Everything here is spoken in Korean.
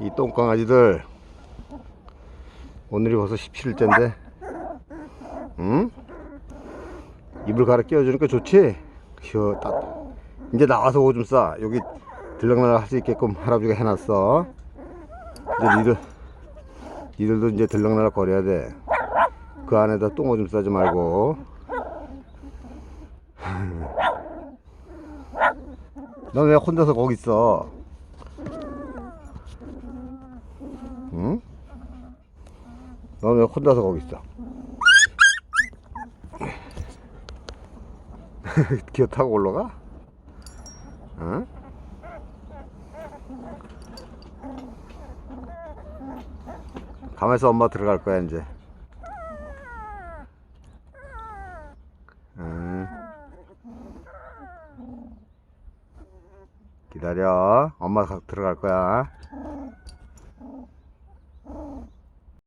이 똥강아지들 오늘이 벌써 17일째인데 응? 이불 갈아 끼워주니까 좋지? 휴, 딱. 이제 나와서 오줌 싸 여기 들락날락 할 수 있게끔 할아버지가 해놨어 이제 니들 니들도 이제 들락날락 거려야 돼 그 안에다 똥 오줌 싸지 말고 넌 왜 혼자서 거기 있어 응? 넌왜 혼자서 거기 있어? 기어 타고 올라가? 응? 가면서 엄마 들어갈 거야 이제. 응. 기다려. 엄마 가- 들어갈 거야.